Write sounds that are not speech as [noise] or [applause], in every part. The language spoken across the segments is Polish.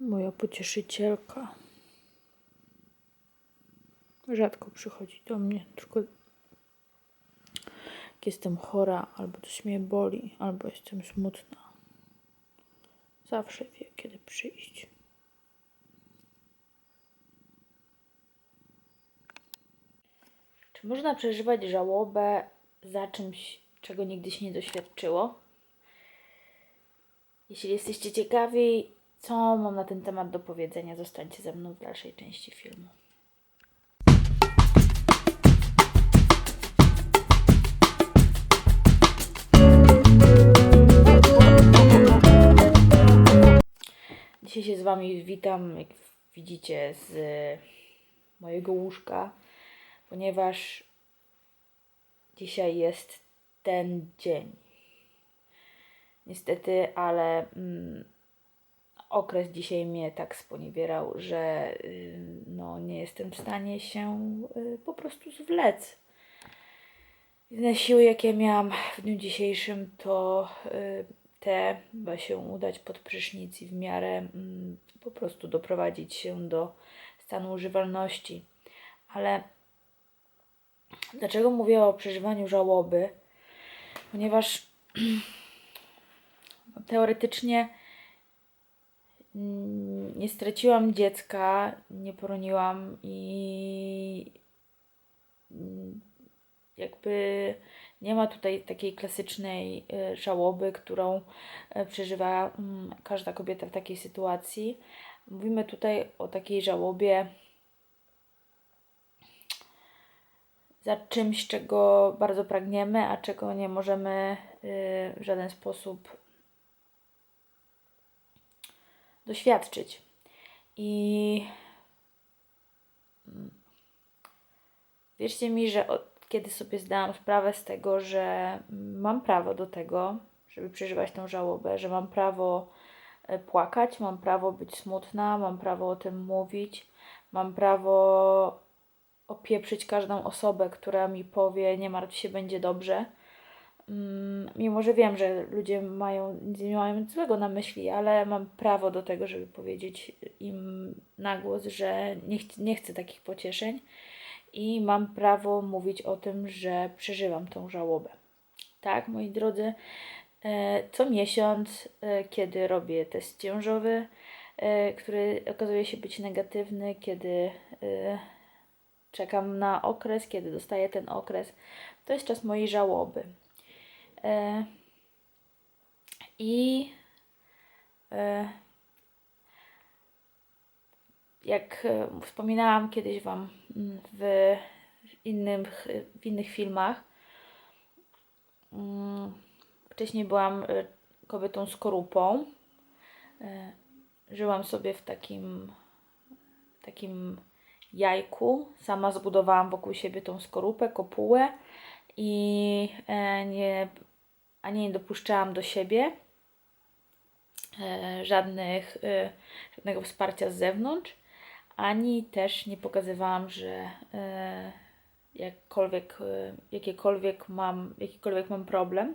Moja pocieszycielka. Rzadko przychodzi do mnie, tylko jak jestem chora, albo coś mnie boli, albo jestem smutna. Zawsze wie, kiedy przyjść. Czy można przeżywać żałobę za czymś, czego nigdy się nie doświadczyło? Jeśli jesteście ciekawi, co mam na ten temat do powiedzenia, zostańcie ze mną w dalszej części filmu. Dzisiaj się z Wami witam, jak widzicie, z mojego łóżka, ponieważ dzisiaj jest ten dzień. Niestety, ale mm, okres dzisiaj mnie tak sponiewierał, że y, no, nie jestem w stanie się y, po prostu zwlec. Jedyne siły, jakie miałam w dniu dzisiejszym, to y, te, by się udać pod prysznic i w miarę mm, po prostu doprowadzić się do stanu używalności. Ale dlaczego mówię o przeżywaniu żałoby? Ponieważ [clears throat] teoretycznie nie straciłam dziecka, nie poroniłam i mm, jakby nie ma tutaj takiej klasycznej e, żałoby, którą e, przeżywa mm, każda kobieta w takiej sytuacji. Mówimy tutaj o takiej żałobie za czymś, czego bardzo pragniemy, a czego nie możemy e, w żaden sposób doświadczyć. I mm, wierzcie mi, że od kiedy sobie zdałam sprawę z tego, że mam prawo do tego, żeby przeżywać tą żałobę, że mam prawo e, płakać, mam prawo być smutna, mam prawo o tym mówić, mam prawo opieprzyć każdą osobę, która mi powie, nie martw się, będzie dobrze. Mm, mimo, że wiem, że ludzie mają, nie mają złego na myśli, ale mam prawo do tego, żeby powiedzieć im na głos, że nie, ch nie chcę takich pocieszeń i mam prawo mówić o tym, że przeżywam tą żałobę. Tak, moi drodzy, e, co miesiąc, e, kiedy robię test ciążowy, e, który okazuje się być negatywny, kiedy czekam na okres, kiedy dostaję ten okres, to jest czas mojej żałoby. I jak e, wspominałam kiedyś Wam mm, w, innych, w innych filmach, mm, wcześniej byłam e, kobietą skorupą. E, żyłam sobie w takim, takim jajku. Sama zbudowałam wokół siebie tą skorupę, kopułę i nie, ani nie dopuszczałam do siebie żadnych, żadnego wsparcia z zewnątrz ani też nie pokazywałam, że e, jakkolwiek, e, jakiekolwiek mam, jakikolwiek mam problem,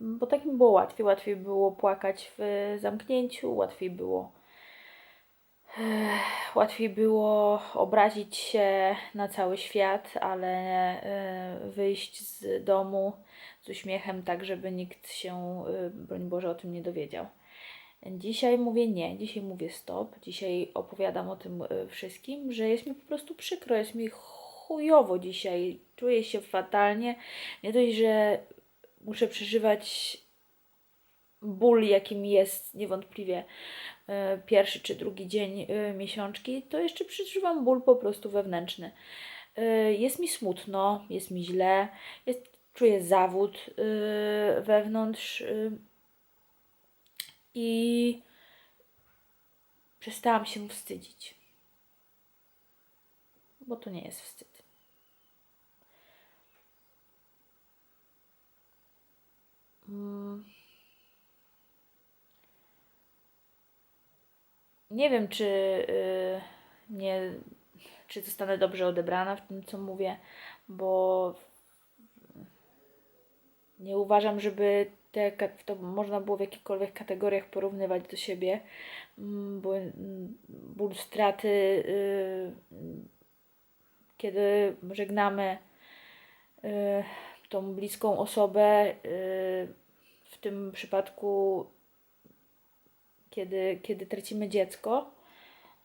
bo tak mi było łatwiej. Łatwiej było płakać w zamknięciu, łatwiej było e, łatwiej było obrazić się na cały świat, ale wyjść z domu z uśmiechem tak, żeby nikt się, broń Boże, o tym nie dowiedział. Dzisiaj mówię nie, dzisiaj mówię stop, dzisiaj opowiadam o tym e, wszystkim, że jest mi po prostu przykro, jest mi chujowo dzisiaj, czuję się fatalnie. Nie dość, że muszę przeżywać ból, jakim jest niewątpliwie e, pierwszy czy drugi dzień e, miesiączki, to jeszcze przeżywam ból po prostu wewnętrzny. Jest mi smutno, jest mi źle, jest, czuję zawód wewnątrz i przestałam się wstydzić. Bo to nie jest wstyd. Mm. Nie wiem, czy yy, nie, czy zostanę dobrze odebrana w tym, co mówię, bo nie uważam, żeby te, to można było w jakichkolwiek kategoriach porównywać do siebie, mm, bo mm, ból straty, y, kiedy żegnamy y, tą bliską osobę, y, w tym przypadku, kiedy, kiedy tracimy dziecko,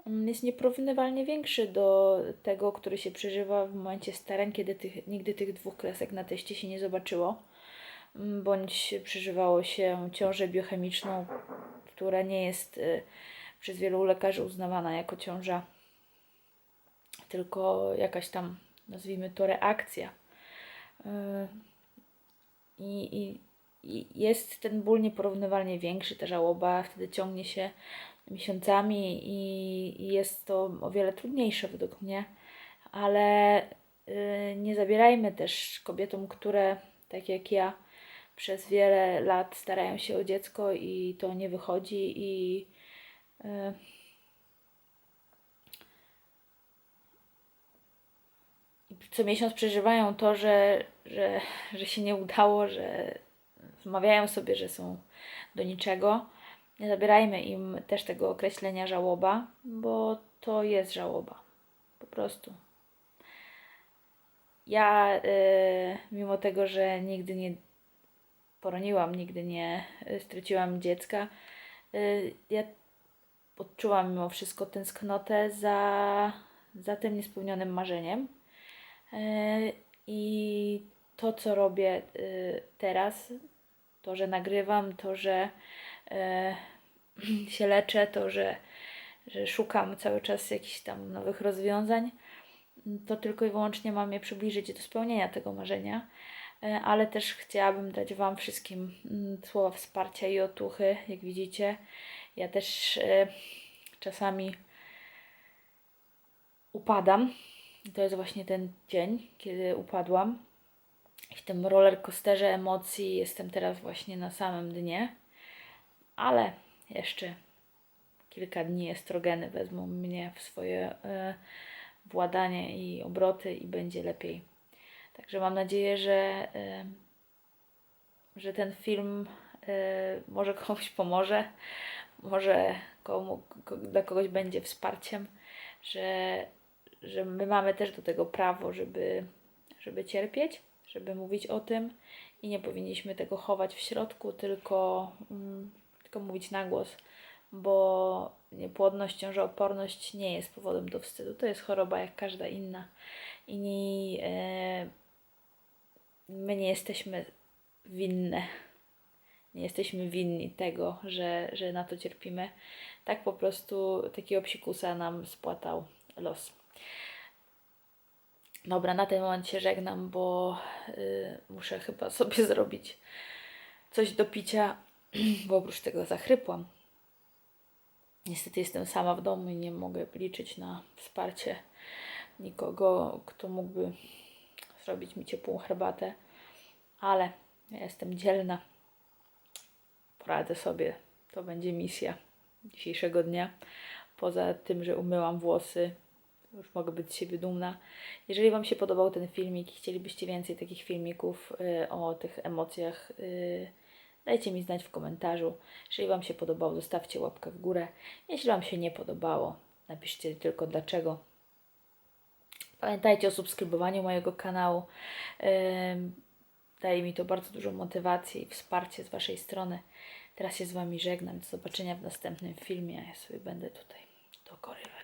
mm, jest nieporównywalnie większy do tego, który się przeżywa w momencie starań, kiedy tych, nigdy tych dwóch kresek na teście się nie zobaczyło, mm, bądź przeżywało się ciążę biochemiczną, która nie jest y, przez wielu lekarzy uznawana jako ciąża, tylko jakaś tam, nazwijmy to, reakcja. Y, I, i, i jest ten ból nieporównywalnie większy, ta żałoba wtedy ciągnie się miesiącami i, jest to o wiele trudniejsze według mnie, ale y, nie zabierajmy też kobietom, które tak jak ja przez wiele lat starają się o dziecko i to nie wychodzi i y, co miesiąc przeżywają to, że, że, że się nie udało, że wmawiają sobie, że są do niczego. Nie zabierajmy im też tego określenia żałoba, bo to jest żałoba. Po prostu. Ja, y, mimo tego, że nigdy nie poroniłam, nigdy nie y, straciłam dziecka, y, ja odczułam mimo wszystko tęsknotę za, za tym niespełnionym marzeniem. Y, I to, co robię y, teraz, to, że nagrywam, to, że e, [laughs] się leczę, to, że, że szukam cały czas jakichś tam nowych rozwiązań, to tylko i wyłącznie mam je przybliżyć do spełnienia tego marzenia, e, ale też chciałabym dać Wam wszystkim mm, słowa wsparcia i otuchy, jak widzicie. Ja też e, czasami upadam. To jest właśnie ten dzień, kiedy upadłam. W tym roller coasterze emocji jestem teraz właśnie na samym dnie, ale jeszcze kilka dni estrogeny wezmą mnie w swoje e, władanie i obroty i będzie lepiej. Także mam nadzieję, że, e, że ten film e, może komuś pomoże, może komu, ko, dla kogoś będzie wsparciem, że, że my mamy też do tego prawo, żeby, żeby cierpieć żeby mówić o tym i nie powinniśmy tego chować w środku, tylko, mm, tylko mówić na głos, bo niepłodność, ciążooporność nie jest powodem do wstydu. To jest choroba jak każda inna i nie, my nie jesteśmy winne. Nie jesteśmy winni tego, że, że na to cierpimy. Tak po prostu takiego psikusa nam spłatał los. Dobra, na ten moment się żegnam, bo y, muszę chyba sobie [laughs] zrobić coś do picia, [clears throat] bo oprócz tego zachrypłam. Niestety jestem sama w domu i nie mogę liczyć na wsparcie nikogo, kto mógłby zrobić mi ciepłą herbatę, ale ja jestem dzielna. Poradzę sobie. To będzie misja dzisiejszego dnia. Poza tym, że umyłam włosy, już mogę być z siebie dumna. Jeżeli Wam się podobał ten filmik i chcielibyście więcej takich filmików y, o tych emocjach, y, dajcie mi znać w komentarzu. Jeżeli Wam się podobało, zostawcie łapkę w górę. Jeśli Wam się nie podobało, napiszcie tylko dlaczego. Pamiętajcie o subskrybowaniu mojego kanału. Y, daje mi to bardzo dużo motywacji i wsparcie z Waszej strony. Teraz się z Wami żegnam. Do zobaczenia w następnym filmie. Ja sobie będę tutaj dokorywać.